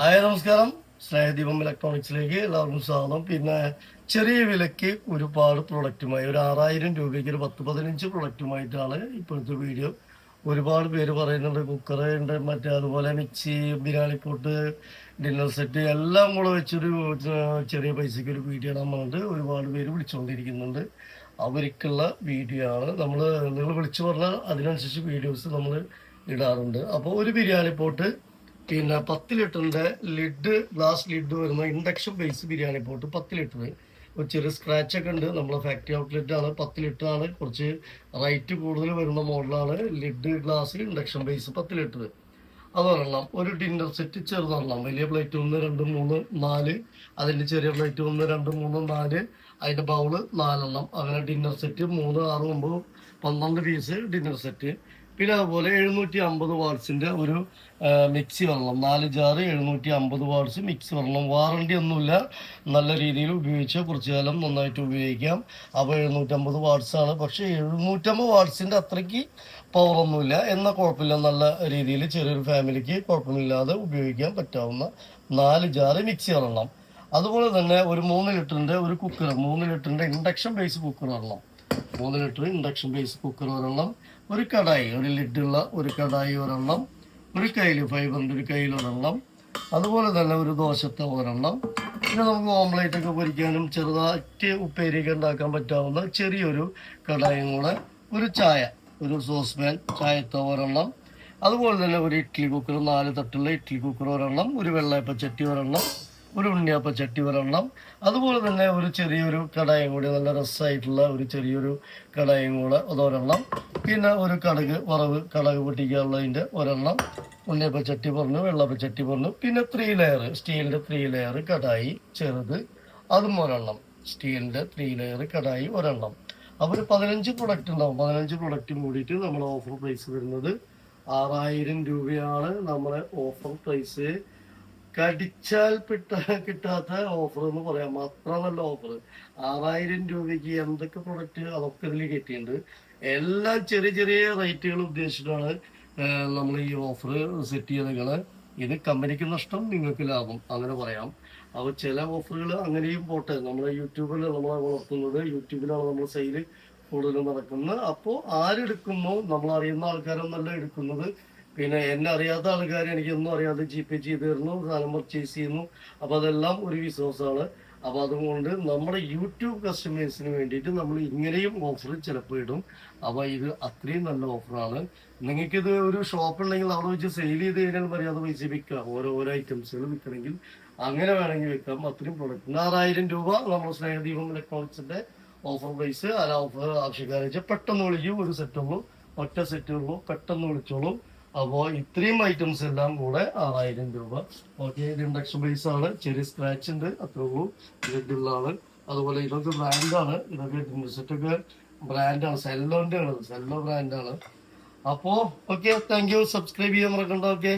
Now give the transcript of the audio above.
Hi നമസ്കാരം. സ്നേഹദീപം ഇലക്ട്രോണിക്സിലേക്ക് എല്ലാവർക്കും സ്വാഗതം. പിന്നെ ചെറിയ വിലയ്ക്ക് ഒരുപാട് പ്രൊഡക്റ്റുമായി ഒരു ആറായിരം രൂപയ്ക്ക് ഒരു പത്ത് പതിനഞ്ച് പ്രൊഡക്റ്റുമായിട്ടാണ് ഇപ്പോഴത്തെ വീഡിയോ ഒരുപാട് പേര് പറയുന്നുണ്ട് കുക്കർ ഉണ്ട് മറ്റേ അതുപോലെ mixie biryani pot dinner set എല്ലാം കൂടെ വെച്ചൊരു ചെറിയ പൈസയ്ക്ക് ഒരു വീഡിയോ ഇടാൻ പറഞ്ഞിട്ട് ഒരുപാട് പേര് വിളിച്ചുകൊണ്ടിരിക്കുന്നുണ്ട് അവർക്കുള്ള വീഡിയോ ആണ്. നമ്മൾ നിങ്ങൾ വിളിച്ചു പറഞ്ഞാൽ അതിനനുസരിച്ച് വീഡിയോസ് നമ്മൾ ഇടാറുണ്ട്. അപ്പോൾ ഒരു ബിരിയാണി പോട്ട് പിന്നെ പത്ത് ലിറ്ററിന്റെ ലിഡ് ഗ്ലാസ് ലിഡ് വരുന്ന ഇൻഡക്ഷൻ ബേസ് ബിരിയാണി പോട്ട് പത്ത് ലിറ്റർ ഒരു ചെറിയ സ്ക്രാച്ച് ഒക്കെ ഉണ്ട്. നമ്മളെ ഫാക്ടറി ഔട്ട്ലെറ്റ് ആണ്. പത്ത് ലിറ്റർ ആണ്. കുറച്ച് റൈറ്റ് കൂടുതൽ വരുന്ന മോഡലാണ് ലിഡ് ഗ്ലാസ് ഇൻഡക്ഷൻ ബേസ് പത്ത് ലിറ്റർ അതൊരെണ്ണം ഒരു ഡിന്നർ സെറ്റ് ചെറുതെണ്ണം വലിയ പ്ലേറ്റ് ഒന്ന് രണ്ട് മൂന്ന് നാല്. അതിന്റെ ചെറിയ പ്ലേറ്റ് ഒന്ന് രണ്ട് മൂന്ന് നാല്. അതിന്റെ ബൗൾ നാലെണ്ണം. അങ്ങനെ ഡിന്നർ സെറ്റ് മൂന്ന് ആറ് ഒമ്പത് പന്ത്രണ്ട് പീസ് ഡിന്നർ സെറ്റ് പിന്നെ അതുപോലെ എഴുന്നൂറ്റി അമ്പത് വാട്സിന്റെ ഒരു മിക്സി വരണം നാല് ജാറ് എഴുന്നൂറ്റി അമ്പത് വാട്സ് മിക്സി വരണം വാറണ്ടി ഒന്നുമില്ല. നല്ല രീതിയിൽ ഉപയോഗിച്ച് കുറച്ചു കാലം നന്നായിട്ട് ഉപയോഗിക്കാം. അപ്പോൾ എഴുന്നൂറ്റമ്പത് വാട്സ് ആണ്. പക്ഷേ എഴുന്നൂറ്റമ്പത് വാട്സിന്റെ അത്രയ്ക്ക് പവറൊന്നുമില്ല എന്നാൽ കുഴപ്പമില്ല. നല്ല രീതിയിൽ ചെറിയൊരു ഫാമിലിക്ക് കുഴപ്പമില്ലാതെ ഉപയോഗിക്കാൻ പറ്റാവുന്ന നാല് ജാറ് മിക്സി വരണം അതുപോലെ തന്നെ ഒരു മൂന്ന് ലിറ്ററിന്റെ ഒരു കുക്കർ മൂന്ന് ലിറ്ററിന്റെ ഇൻഡക്ഷൻ ബേസ് കുക്കർ വരണം മൂന്ന് ലിറ്റർ ഇൻഡക്ഷൻ ബേസ് കുക്കർ ഒരെണ്ണം ഒരു കടായി ഒരു ലിഡുള്ള ഒരു കടായി ഒരെണ്ണം ഒരു കയ്യിൽ ഫൈബറിന്റെ ഒരു കയ്യിൽ ഒരെണ്ണം അതുപോലെ തന്നെ ഒരു ദോശത്തെ ഒരെണ്ണം. പിന്നെ നമുക്ക് ഓംലേറ്റ് ഒക്കെ പൊരിക്കാനും ചെറുതായിട്ട് ഉപ്പേരിയൊക്കെ ഉണ്ടാക്കാൻ പറ്റാവുന്ന ചെറിയൊരു കടായും കൂടെ ഒരു ചായ ഒരു സോസ് പാൻ ചായത്തെ ഒരെണ്ണം. അതുപോലെ തന്നെ ഒരു ഇഡ്ഡലി കുക്കർ നാല് തട്ടുള്ള ഇഡ്ഡലി കുക്കർ ഒരെണ്ണം ഒരു വെള്ളയപ്പ ചട്ടി ഒരെണ്ണം ഒരു ഉണ്ണിയപ്പ ചട്ടി ഒരെണ്ണം. അതുപോലെ തന്നെ ഒരു ചെറിയൊരു കടായും കൂടി നല്ല രസമായിട്ടുള്ള ഒരു ചെറിയൊരു കടായും കൂടെ അതൊരെണ്ണം. പിന്നെ ഒരു കടക് വറവ് കടക് പൊട്ടിക്കാനുള്ളതിന്റെ ഒരെണ്ണം. ഉണ്ണിയപ്പ ചട്ടി പറഞ്ഞു വെള്ളപ്പ ചട്ടി പറഞ്ഞു പിന്നെ ത്രീ ലെയർ സ്റ്റീലിന്റെ ത്രീ ലെയർ കടായി ചെറുത് അതും ഒരെണ്ണം സ്റ്റീലിന്റെ ത്രീ ലെയർ കടായി ഒരെണ്ണം. അപ്പോൾ ഒരു പതിനഞ്ച് പ്രൊഡക്റ്റ് ഉണ്ടാവും. പതിനഞ്ച് പ്രൊഡക്റ്റും കൂടിയിട്ട് നമ്മൾ ഓഫർ പ്രൈസ് വരുന്നത് ആറായിരം രൂപയാണ് നമ്മളെ ഓഫർ പ്രൈസ് കടിച്ചാൽ പിട്ട കിട്ടാത്ത ഓഫർ എന്ന് പറയാം അത്ര നല്ല ഓഫർ ആറായിരം രൂപയ്ക്ക് എന്തൊക്കെ പ്രൊഡക്റ്റ് അതൊക്കെ ഇതിൽ കിട്ടിയിട്ടുണ്ട്. എല്ലാം ചെറിയ ചെറിയ റേറ്റുകൾ ഉദ്ദേശിച്ചിട്ടാണ് നമ്മൾ ഈ ഓഫർ സെറ്റ് ചെയ്തേക്കണത്. ഇത് കമ്പനിക്ക് നഷ്ടം നിങ്ങൾക്ക് ലാഭം. അങ്ങനെ പറയാം. അപ്പോൾ ചില ഓഫറുകൾ അങ്ങനെയും പോട്ടെ. നമ്മൾ യൂട്യൂബിൽ നമ്മളെ വളർത്തുന്നത് യൂട്യൂബിലാണ് നമ്മൾ സെയിൽ കൂടുതലും നടക്കുന്നത്. അപ്പോൾ ആരെടുക്കുന്നോ? നമ്മൾ അറിയുന്ന ആൾക്കാരൊന്നല്ല എടുക്കുന്നത്. പിന്നെ എന്നെ അറിയാത്ത ആൾക്കാർ എനിക്കൊന്നും അറിയാതെ ജി പേ ചെയ്ത് തരുന്നു സാധനം പർച്ചേസ് ചെയ്യുന്നു. അപ്പോൾ അതെല്ലാം ഒരു വിശ്വാസമാണ്. അപ്പോൾ അതുകൊണ്ട് നമ്മുടെ യൂട്യൂബ് കസ്റ്റമേഴ്സിന് വേണ്ടിയിട്ട് നമ്മൾ ഇങ്ങനെയും ഓഫർ ചിലപ്പോൾ ഇടും. അപ്പോൾ ഇത് അത്രയും നല്ല ഓഫറാണ് നിങ്ങൾക്കിത് ഒരു ഷോപ്പ് ഉണ്ടെങ്കിൽ അവിടെ വെച്ച് സെയിൽ ചെയ്ത് കഴിഞ്ഞാൽ മര്യാദ പൈസ വിൽക്കാം. ഓരോ ഐറ്റംസുകൾ വിൽക്കണമെങ്കിൽ അങ്ങനെ വേണമെങ്കിൽ വിൽക്കാം. അത്രയും പ്രൊഡക്റ്റ് ആറായിരം രൂപ നമ്മൾ സ്നേഹദീപം ഇലക്ട്രോണിക്സിന്റെ ഓഫർ പ്രൈസ് ആ ഓഫർ ആവശ്യക്കാരെ പെട്ടെന്ന് വിളിക്കും. ഒരു സെറ്റ് ഉള്ളൂ. ഒറ്റ സെറ്റ് ഉള്ളൂ. പെട്ടെന്ന് വിളിച്ചോളൂ. അപ്പോൾ ഇത്രയും ഐറ്റംസ് എല്ലാം കൂടെ ആറായിരം രൂപ. ഓക്കെ ഇത് ഇൻഡക്ഷൻ ബേസ് ആണ്. ചെറിയ സ്ക്രാച്ച് ഉണ്ട് അത്രേ ഉള്ളൂ. അതുപോലെ ഇതൊക്കെ ബ്രാൻഡാണ് ഇതൊക്കെ സെറ്റൊക്കെ ബ്രാൻഡാണ് സെല്ലോന്റെ ആണ്. സെല്ലോ ബ്രാൻഡാണ് അപ്പോൾ ഓക്കെ താങ്ക് യു സബ്സ്ക്രൈബ് ചെയ്യാൻ മറക്കണ്ട ഓക്കെ